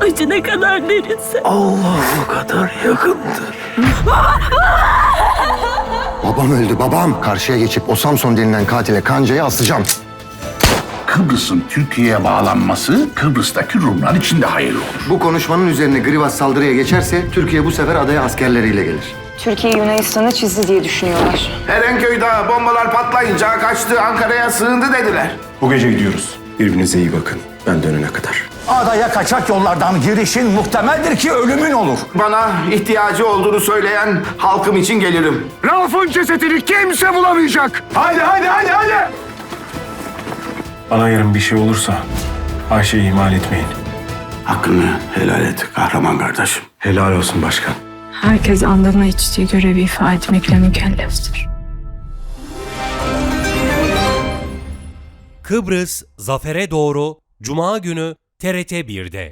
Acı ne kadar derinse. Allah o kadar yakındır. Babam öldü babam. Karşıya geçip o Samson denilen katile kancayı asacağım. Kıbrıs'ın Türkiye'ye bağlanması Kıbrıs'taki Rumlar için de hayırlı olur. Bu konuşmanın üzerine Grivas saldırıya geçerse Türkiye bu sefer adaya askerleriyle gelir. Türkiye Yunanistan'ı çizdi diye düşünüyorlar. Erenköy'de bombalar patlayınca kaçtı Ankara'ya sığındı dediler. Bu gece gidiyoruz. Birbirinize iyi bakın. Ben dönene kadar. Adaya kaçak yollardan girişin muhtemeldir ki ölümün olur. Bana ihtiyacı olduğunu söyleyen halkım için gelirim. Rauf'un cesedini kimse bulamayacak. Hadi hadi hadi hadi. Bana yarın bir şey olursa Ayşe'yi ihmal etmeyin. Hakkını helal et kahraman kardeşim. Helal olsun başkan. Herkes andına içtiği görevi ifade etmekle mükelleftir. Kıbrıs Zafer'e doğru Cuma günü TRT 1'de.